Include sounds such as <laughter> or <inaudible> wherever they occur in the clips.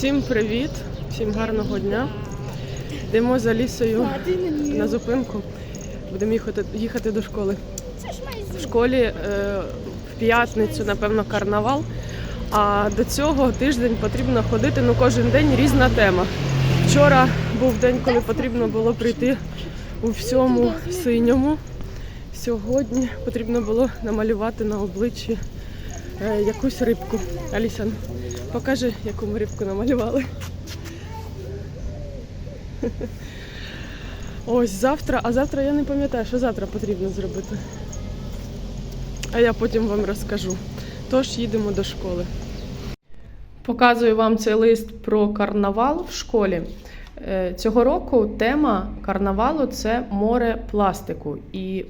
Всім привіт, всім гарного дня. Йдемо за лісою на зупинку. Будемо їхати, їхати до школи. В школі е, в п'ятницю, напевно, карнавал. А до цього тиждень потрібно ходити ну, кожен день різна тема. Вчора був день, коли потрібно було прийти у всьому синьому. Сьогодні потрібно було намалювати на обличчі е, якусь рибку. Алісан, покажи, яку ми рибку намалювали. Ось завтра, а завтра я не пам'ятаю, що завтра потрібно зробити. А я потім вам розкажу. Тож їдемо до школи. Показую вам цей лист про карнавал в школі. Е, Цього року тема карнавалу це море пластику. І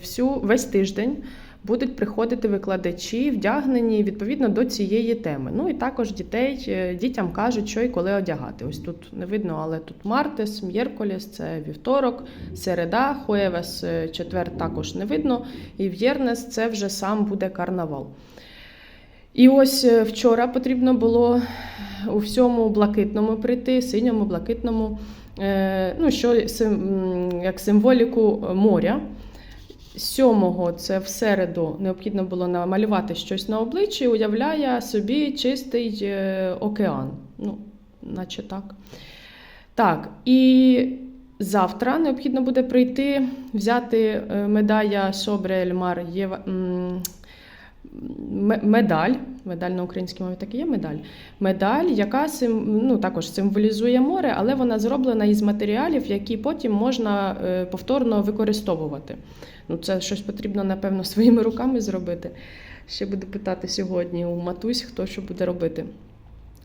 всю, весь тиждень будуть приходити викладачі, вдягнені відповідно до цієї теми. Ну і також дітей, е, дітям кажуть, що і коли одягати. Ось тут не видно, але тут Мартес, М'єрколіс, це вівторок, середа, Хуевес, е, четвер також не видно. І В'єрнес це вже сам буде карнавал. І ось е, вчора потрібно було у всьому блакитному прийти, синьому, блакитному, ну, що як символіку моря. Сьомого це в середу необхідно було намалювати щось на обличчі, уявляє собі чистий е, океан. Ну, наче так. Так, і завтра необхідно буде прийти, взяти медаля медая Ельмар Єва. м, ме- Медаль, медаль на українській мові так і є медаль. Медаль, яка сим, ну, також символізує море, але вона зроблена із матеріалів, які потім можна е, повторно використовувати. Ну, це щось потрібно, напевно, <laughs> своїми руками зробити. Ще буду питати сьогодні у матусь, хто що буде робити.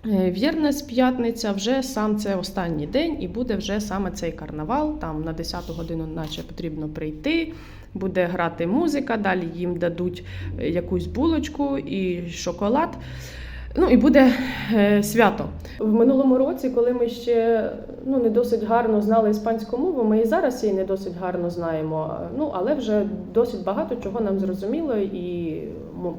Е, В'єрнес, п'ятниця, вже сам це останній день, і буде вже саме цей карнавал. Там на 10 годину, наче потрібно прийти, буде грати музика, далі їм дадуть е, якусь булочку і шоколад. Ну і буде е, свято. В минулому році, коли ми ще ну, не досить гарно знали іспанську мову, ми і зараз її не досить гарно знаємо. Ну але вже досить багато чого нам зрозуміло, і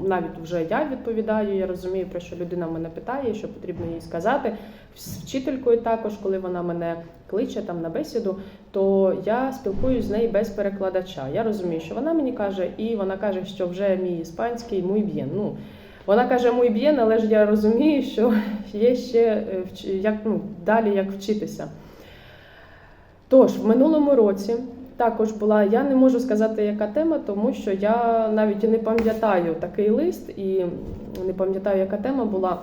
навіть вже я відповідаю. Я розумію, про що людина мене питає, що потрібно їй сказати. З вчителькою також, коли вона мене кличе там на бесіду, то я спілкуюсь з нею без перекладача. Я розумію, що вона мені каже, і вона каже, що вже мій іспанський muy bien. Ну, вона каже muy bien, але ж я розумію, що є ще е, як, ну, далі як вчитися. Тож, в минулому році також була, я не можу сказати, яка тема, тому що я навіть і не пам'ятаю такий лист і не пам'ятаю, яка тема була.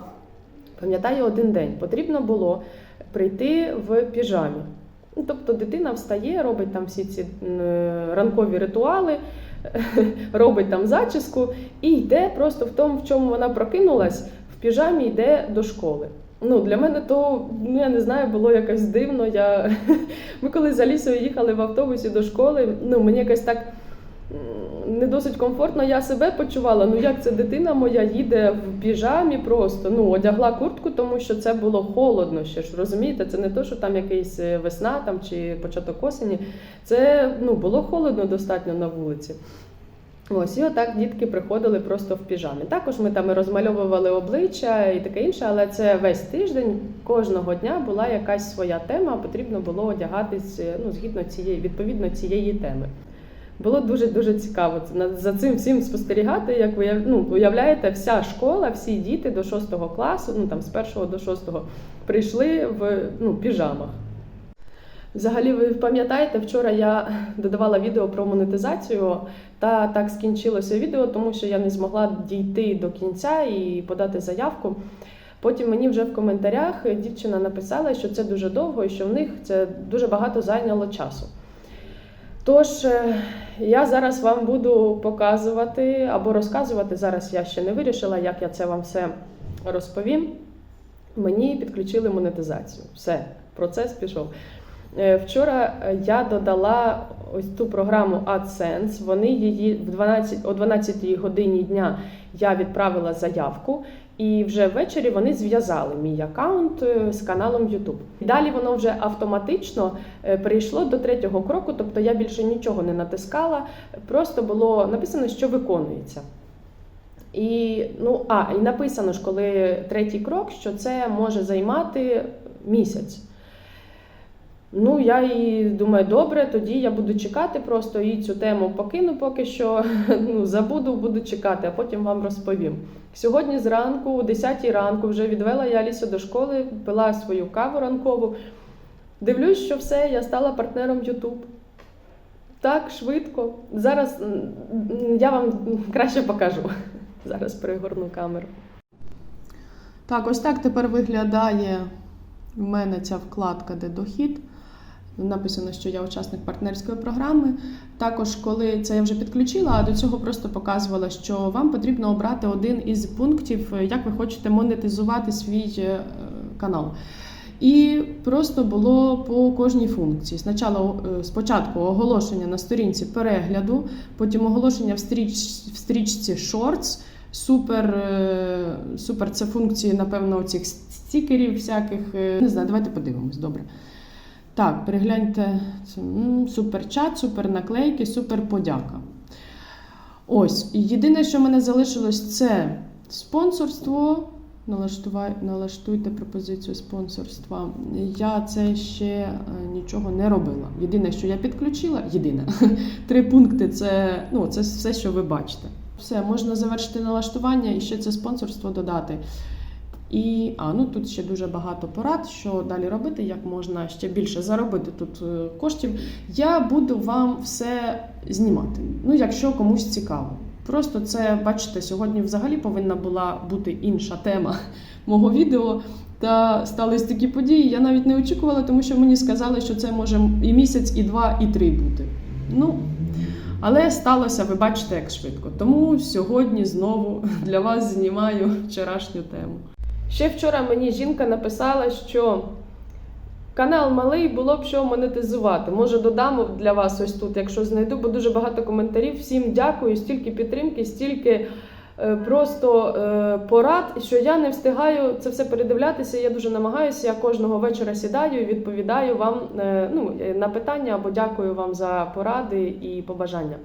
Пам'ятаю один день. Потрібно було прийти в піжамі. Ну, тобто дитина встає, робить там всі ці е, ранкові ритуали, <laughs> робить там зачіску і йде просто в тому, в чому вона прокинулась, в піжамі йде до школи. Ну, для мене то, ну я не знаю, було якось дивно. Я... <laughs> Ми коли за лісою їхали в автобусі до школи, ну мені якось так не досить комфортно я себе почувала. Ну як це дитина моя їде в піжамі просто, ну одягла куртку, тому що це було холодно ще ж, розумієте? Це не то, що там якийсь е, весна там, чи початок осені. Це ну, було холодно достатньо на вулиці. Ось, і отак дітки приходили просто в піжамі. Також ми там розмальовували обличчя і таке інше, але це весь тиждень, кожного дня була якась своя тема, потрібно було одягатись е, ну, згідно цієї, відповідно цієї теми. Було дуже дуже цікаво за цим всім спостерігати. Як ви ну, уявляєте, вся школа, всі діти до 6 класу, ну там з 1 до 6 прийшли в ну, піжамах. Взагалі, ви пам'ятаєте, вчора я додавала відео про монетизацію, та так скінчилося відео, тому що я не змогла дійти до кінця і подати заявку. Потім мені вже в коментарях дівчина написала, що це дуже довго і що в них це дуже багато зайняло часу. Тож е, я зараз вам буду показувати або розказувати. Зараз я ще не вирішила, як я це вам все розповім. Мені підключили монетизацію. Все, процес пішов. Е, Вчора е, я додала ось ту програму AdSense. Вони її в 12, о 12 годині дня я відправила заявку, і вже ввечері вони зв'язали мій аккаунт е, з каналом YouTube. Далі воно вже автоматично перейшло до третього кроку, тобто я більше нічого не натискала, просто було написано, що виконується. І ну а і написано ж, коли третій крок, що це може займати місяць. Ну, я і думаю, добре, тоді я буду чекати просто і цю тему покину поки що. <laughs> Ну, забуду, буду чекати, а потім вам розповім. Сьогодні зранку, о 10 ранку, вже відвела я Алісу до школи, пила свою каву ранкову. Дивлюсь, що все, я стала партнером YouTube. Так, швидко. Зараз я вам краще покажу. <laughs> Зараз перегорну камеру. Так, ось так тепер виглядає в мене ця вкладка, де дохід. Написано, що я учасник партнерської програми. Також, коли це я вже підключила, а до цього просто показувала, що вам потрібно обрати один із пунктів, як ви хочете монетизувати свій е, канал. І просто було по кожній функції. Спочатку, спочатку оголошення на сторінці перегляду, потім оголошення в, стріч, в стрічці Shorts. Супер, е, супер це функції, напевно, цих стікерів всяких. е, Не знаю, давайте подивимось, добре. Так, перегляньте м, супер подяка. Ось, єдине, що в мене залишилось, це спонсорство. Налаштуйте пропозицію спонсорства. Я це ще е, нічого не робила. Єдине, що я підключила, єдине <laughs> три пункти це, ну, це все, що ви бачите. Все, можна завершити налаштування і ще це спонсорство додати. І а, ну тут ще дуже багато порад, що далі робити, як можна ще більше заробити тут е, коштів. Я буду вам все знімати. Ну, якщо комусь цікаво. Просто це, бачите, сьогодні взагалі повинна була бути інша тема <laughs> мого відео. Та стались такі події. Я навіть не очікувала, тому що мені сказали, що це може і місяць, і два, і три бути. Ну, але сталося, ви бачите, як швидко. Тому сьогодні знову <laughs> для вас знімаю вчорашню тему. Ще вчора мені жінка написала, що канал малий було б що монетизувати. Може, додам для вас ось тут, якщо знайду, бо дуже багато коментарів. Всім дякую, стільки підтримки, стільки е, просто е, порад, що я не встигаю це все передивлятися. Я дуже намагаюся. Я кожного вечора сідаю і відповідаю вам е, ну, на питання або дякую вам за поради і побажання.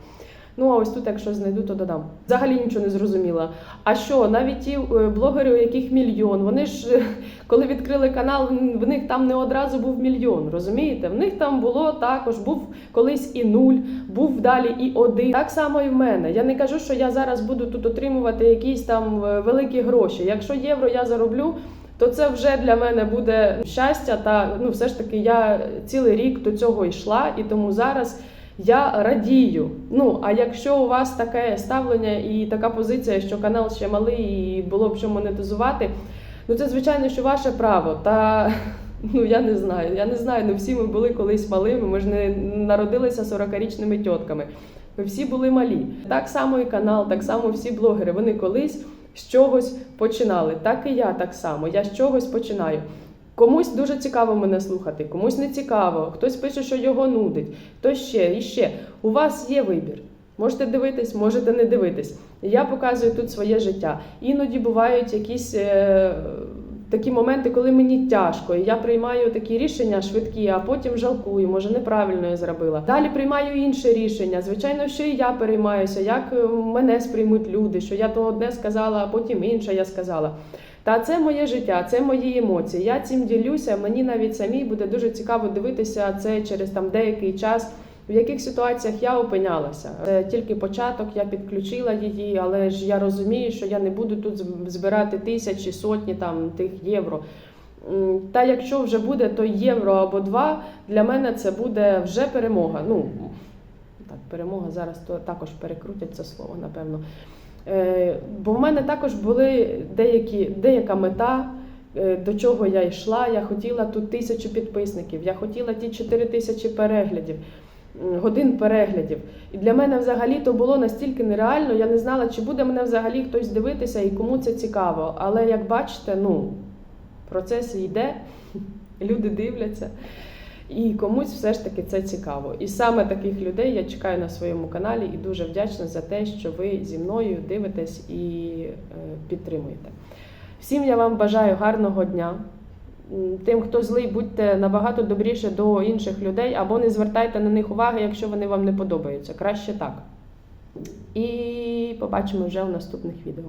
Ну, а ось тут, якщо знайду, то додам. Взагалі нічого не зрозуміла. А що, навіть ті е, блогери, у яких мільйон, вони ж е, коли відкрили канал, в них там не одразу був мільйон. Розумієте? В них там було також, був колись і нуль, був далі і один. Так само і в мене. Я не кажу, що я зараз буду тут отримувати якісь там е, великі гроші. Якщо євро я зароблю. То це вже для мене буде щастя, та ну все ж таки я цілий рік до цього йшла, і тому зараз я радію. Ну а якщо у вас таке ставлення і така позиція, що канал ще малий і було б що монетизувати, ну це звичайно, що ваше право. Та <laughs> ну я не знаю. Я не знаю. Ну всі ми були колись малими. Ми ж не народилися 40-річними тітками. Ми всі були малі. Так само і канал, так само всі блогери. Вони колись з чогось починали. Так і я так само. Я з чогось починаю. Комусь дуже цікаво мене слухати, комусь не цікаво, хтось пише, що його нудить, хтось ще і ще. У вас є вибір. Можете дивитись, можете не дивитись. Я показую тут своє життя. Іноді бувають якісь е, такі моменти, коли мені тяжко, і я приймаю такі рішення швидкі, а потім жалкую, може неправильно я зробила. Далі приймаю інше рішення. Звичайно, що і я переймаюся, як е, мене сприймуть люди, що я то одне сказала, а потім інше я сказала. Та це моє життя, це мої емоції. Я цим ділюся. Мені навіть самій буде дуже цікаво дивитися це через там деякий час. В яких ситуаціях я опинялася? Це тільки початок, я підключила її, але ж я розумію, що я не буду тут збирати тисячі, сотні там тих євро. Та якщо вже буде то євро або два, для мене це буде вже перемога. Ну так, перемога зараз то також перекрутять це слово, напевно. Е, Бо в мене також були деякі, деяка мета, е, до чого я йшла. Я хотіла тут тисячу підписників, я хотіла ті 4 тисячі переглядів, годин переглядів. І для мене взагалі то було настільки нереально. Я не знала, чи буде мене взагалі хтось дивитися і кому це цікаво. Але як бачите, ну процес йде, <laughs> люди дивляться. І комусь все ж таки це цікаво. І саме таких людей я чекаю на своєму каналі і дуже вдячна за те, що ви зі мною дивитесь і е, підтримуєте. Всім я вам бажаю гарного дня. Тим, хто злий, будьте набагато добріше до інших людей або не звертайте на них уваги, якщо вони вам не подобаються. Краще так. І побачимо вже у наступних відео.